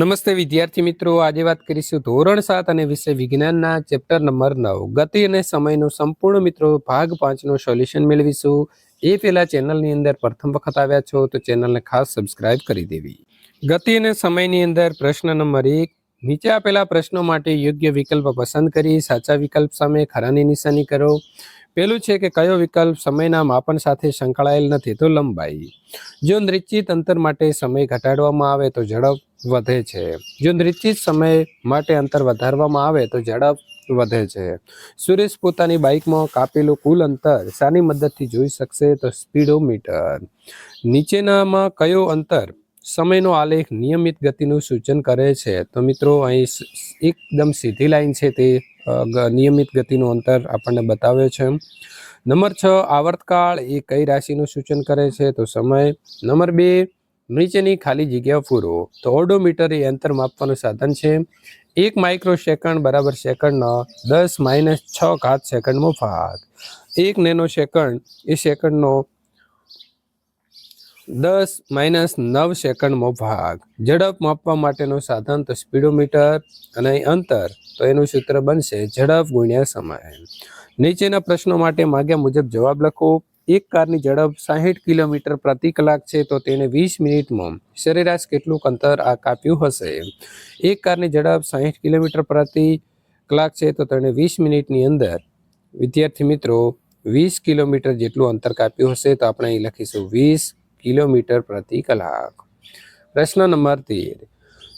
નમસ્તે વિદ્યાર્થી મિત્રો, આજે વાત કરીશું ધોરણ સાત અને વિષય વિજ્ઞાનના ચેપ્ટર નંબર નવ. ગતિ અને સમયનો સંપૂર્ણ મિત્રો, ભાગ પાંચનું સોલ્યુશન મેળવીશું. એ પહેલા ચેનલની અંદર પ્રથમ વખત આવ્યા છો, તો ચેનલને ખાસ સબસ્ક્રાઇબ કરી દેવી. ગતિ અને સમયની અંદર પ્રશ્ન નંબર એક, નીચે આપેલા પ્રશ્નો માટે યોગ્ય વિકલ્પ પસંદ કરી, સાચા વિકલ્પ સામે ખરાની નિશાની કરો. પેલું છે કે કયો વિકલ્પ સમયના માપન સાથે સંકળાયેલ નથી તો લંબાઈ. જો નિશ્ચિત અંતર માટે સમય ઘટાડવામાં આવે તો ઝડપ વધે છે. જો નિશ્ચિત સમય માટે અંતર વધારવામાં આવે તો ઝડપ વધે છે. સુરેશ પોતાની બાઇકમાં કાપેલું કુલ અંતર શાની મદદથી જોઈ શકશે તો સ્પીડોમીટર. નીચેનામાં કયો અંતર સમયનો આલેખ નિયમિત ગતિનું સૂચન કરે છે. તો મિત્રો, અહીં એકદમ સીધી લાઈન છે તે નિયમિત ગતિનું અંતર આપણને બતાવે છે. નંબર છ, આવર્તકાળ એ કઈ રાશિનું સૂચન કરે છે? તો સમય. નંબર બે, નીચેની ખાલી જગ્યા પૂરો. તો ઓડોમીટર એ અંતર માપવાનું સાધન છે. એક માઇક્રો સેકન્ડ બરાબર સેકન્ડનો, દસ માઇનસ છ ઘાત સેકન્ડનો ભાગ. એક નેનો સેકન્ડ એ સેકન્ડનો દસ માઇનસ નવ સેકન્ડનો ભાગ. ઝડપ માપવા માટેનું સાધન તો સ્પીડોમીટર અને અંતર, તો એનું સૂત્ર બનશે ઝડપ ગુણ્યા સમય. નીચેના પ્રશ્નો માટે માગ્યા મુજબ જવાબ લખો. એક કારની ઝડપ સાહીઠ કિલોમીટર પ્રતિ કલાક છે, તો તેને વીસ મિનિટમાં સરેરાશ કેટલું અંતર આ કાપ્યું હશે? એક કારની ઝડપ સાહીઠ કિલોમીટર પ્રતિ કલાક છે, તો તેણે વીસ મિનિટની અંદર, વિદ્યાર્થી મિત્રો, વીસ કિલોમીટર જેટલું અંતર કાપ્યું હશે, તો આપણે અહીં લખીશું વીસ કિલોમીટર પ્રતિ કલાક. પ્રશ્ન નંબર તેર.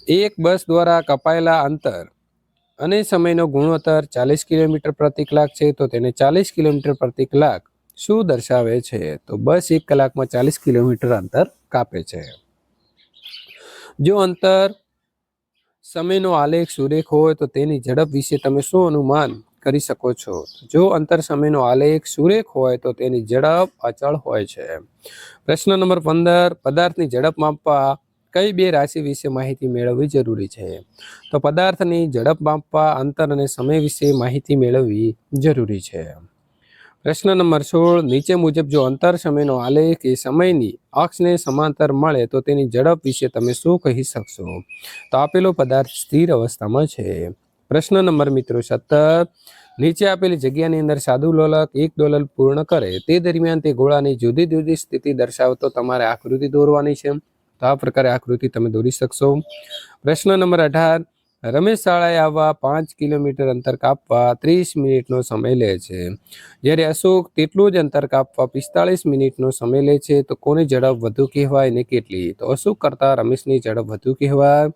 એક બસ દ્વારા કપાયેલા અંતર અને સમયનો ગુણોત્તર ચાલીસ કિલોમીટર પ્રતિ કલાક છે, તો તેને ચાલીસ કિલોમીટર પ્રતિ કલાક શું દર્શાવે છે? તો બસ એક કલાકમાં ચાલીસ કિલોમીટર અંતર કાપે છે. જો અંતર સમયનો આલેખ સુરેખ હોય, તો તેની ઝડપ વિશે તમે શું અનુમાન કરી શકો છો. જો અંતર સમયનો આલેખ સુરેખ હોય તો તેની ઝડપ અચળ હોય છે. પ્રશ્ન નંબર પંદર, પદાર્થની ઝડપ માપવા કઈ બે રાશિ વિશે માહિતી મેળવવી જરૂરી છે? તો પદાર્થની ઝડપ માપવા, અંતર અને સમય વિશે માહિતી મેળવવી જરૂરી છે. પ્રશ્ન નંબર સોળ, નીચે મુજબ જો અંતર સમયનો આલેખ એ સમયની અક્ષને સમાંતર મળે તો તેની ઝડપ વિશે તમે શું કહી શકશો? તો આપેલો પદાર્થ સ્થિર અવસ્થામાં છે. પ્રશ્ન નંબર મિત્રો સત્તર નીચે આપેલી જગ્યાની અંદર સાધુ લોલક, એક ડોલર પૂર્ણ કરે, તે દરમિયાન તે ગોળાની જુદી જુદી સ્થિતિ દર્શાવતો તમારે આકૃતિ દોરવાની છે. તો આ પ્રકારે આકૃતિ તમે દોરી શકશો. પ્રશ્ન નંબર અઢાર, રમેશ શાળાએ આવવા પાંચ કિલોમીટર અંતર કાપવા ત્રીસ મિનિટનો સમય લે છે. જ્યારે અશોક તેટલું જ અંતર કાપવા પિસ્તાળીસ મિનિટનો સમય લે છે, તો કોની ઝડપ વધુ કહેવાય ને કેટલી? તો અશોક કરતાં રમેશની ઝડપ વધુ કહેવાય.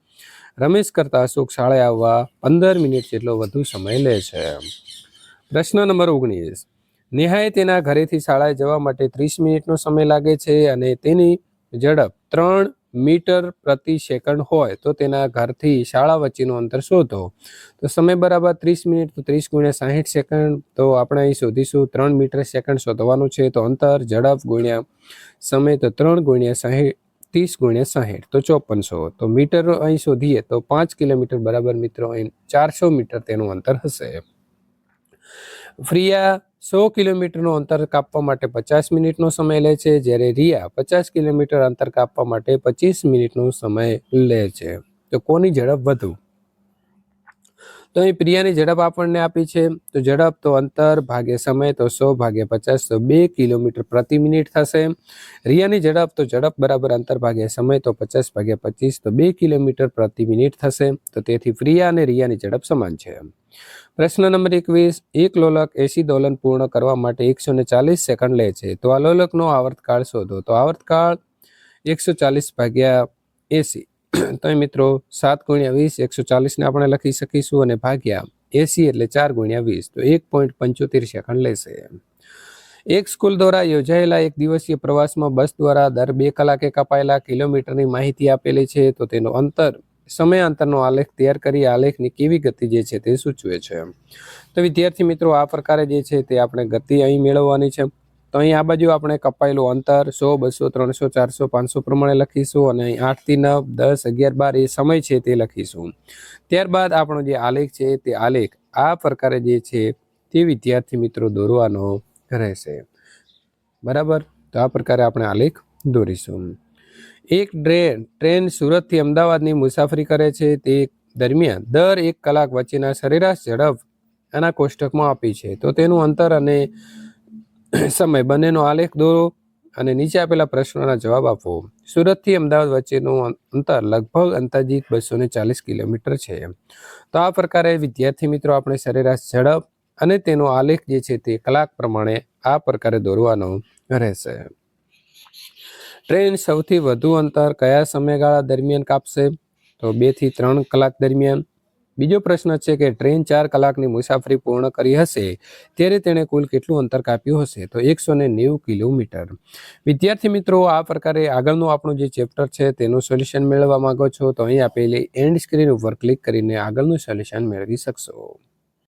રમેશ કરતાં અશોક શાળાએ આવવા પંદર મિનિટ જેટલો વધુ સમય લે છે. પ્રશ્ન નંબર ઓગણીસ. નેહાએ તેના ઘરેથી શાળાએ જવા માટે ત્રીસ મિનિટનો સમય લાગે છે અને તેની ઝડપ ત્રણ મીટર પ્રતિ સેકન્ડ હોય તો તેના ઘરથી શાળા વચ્ચેનું અંતર શોધો. તો સમય બરાબર ત્રીસ મિનિટ તો ત્રીસ ગુણ્યા સાહીઠ સેકન્ડ. તો આપણે અહીં શોધીશું ત્રણ મીટર સેકન્ડ શોધવાનું છે તો અંતર, ઝડપ ગુણ્યા સમય તો ત્રણ ગુણ્યા સાહીઠ ત્રીસ ગુણ્યા સાહીઠ, તો ચોપનસો. તો મીટર અહીં શોધીએ તો પાંચ કિલોમીટર બરાબર મિત્રો અહીં ચારસો મીટર તેનું અંતર હશે. ફ્રિયા સો કિલોમીટરનું અંતર કાપવા માટે પચાસ મિનિટનો સમય લે છે, જ્યારે રિયા પચાસ કિલોમીટર અંતર કાપવા માટે પચીસ મિનિટનો સમય લે છે. તો કોની ઝડપ વધુ? તો અહીં પ્રિયાની ઝડપ આપણને આપી છે. તો ઝડપ તો અંતર ભાગે સમય તો સો ભાગે પચાસ, તો બે કિલોમીટર પ્રતિ મિનિટ થશે. રિયાની ઝડપ તો ઝડપ બરાબર અંતર ભાગે સમય તો પચાસ ભાગે પચીસ, તો બે કિલોમીટર પ્રતિ મિનિટ થશે. તો તેથી પ્રિયા અને રિયાની ઝડપ સમાન છે. પ્રશ્ન નંબર એકવીસ, એક લોલક એસી દોલન પૂર્ણ કરવા માટે એકસો ચાલીસ સેકન્ડ લે છે. તો આ લોલકનો આવર્તકાળ શોધો. તો આવર્તકાળ એકસો ચાલીસ ભાગ્યા એસી. તો મિત્રો, સાત ગુણ્યા વીસ, એકસો ચાલીસને આપણે લખી શકીશું અને ભાગ્યા એસી એટલે ચાર ગુણ્યા વીસ. તો એક પોઈન્ટ પંચોતેર સેકન્ડ લેશે. એક સ્કૂલ દ્વારા યોજાયેલા એક દિવસીય પ્રવાસમાં બસ દ્વારા દર બે કલાકે કપાયેલા કિલોમીટરની માહિતી આપેલી છે, તો તેનો અંતર સમય અંતરનો આલેખ તૈયાર કરી આલેખની કેવી ગતિ જે છે તે સૂચવે છે. તો વિદ્યાર્થી મિત્રો, આ પ્રકારે જે છે તે આપણે ગતિ અહીં મેળવવાની છે. તો અહીં આ બાજુ આપણે કપાયેલું અંતર સો, બસો, ત્રણસો, ચારસો, પાંચસો પ્રમાણે લખીશું અને અહીં આઠથી નવ, દસ, અગિયાર, બાર એ સમય છે તે લખીશું. ત્યારબાદ આપણો જે આલેખ છે તે આલેખ આ પ્રકારે જે છે તે વિદ્યાર્થી મિત્રો દોરવાનો રહેશે. બરાબર? તો આ પ્રકારે આપણે આલેખ દોરીશું. એક ટ્રેન ટ્રેન સુરતથી અમદાવાદની મુસાફરી કરે છે તે દરમિયાન દર એક કલાક વચ્ચેના સરેરાશ ઝડપ આના કોષ્ટકમાં આપી છે. તો તેનું અંતર અને સમય બંનેનો આલેખ દોરો અને નીચે આપેલા પ્રશ્નોના જવાબ આપો. સુરતથી અમદાવાદ વચ્ચેનું અંતર લગભગ અંદાજિત બસો ને ચાલીસ કિલોમીટર છે. તો આ પ્રકારે વિદ્યાર્થી મિત્રો આપણે સરેરાશ ઝડપ અને તેનો આલેખ જે છે તે કલાક પ્રમાણે આ પ્રકારે દોરવાનો રહેશે. ટ્રેન સૌથી વધુ અંતર કયા સમયગાળા દરમિયાન કાપશે? તો બેથી ત્રણ કલાક દરમિયાન બીજો પ્રશ્ન છે કે ટ્રેન ચાર કલાકની મુસાફરી પૂર્ણ કરી હશે, ત્યારે તેણે કુલ કેટલું અંતર કાપ્યું હશે? તો એકસો ને નેવું કિલોમીટર. વિદ્યાર્થી મિત્રો, આ પ્રકારે આગળનું આપણું જે ચેપ્ટર છે તેનું સોલ્યુશન મેળવવા માંગો છો, તો અહીં આપેલી એન્ડ સ્ક્રીન ઉપર ક્લિક કરીને આગળનું સોલ્યુશન મેળવી શકશો.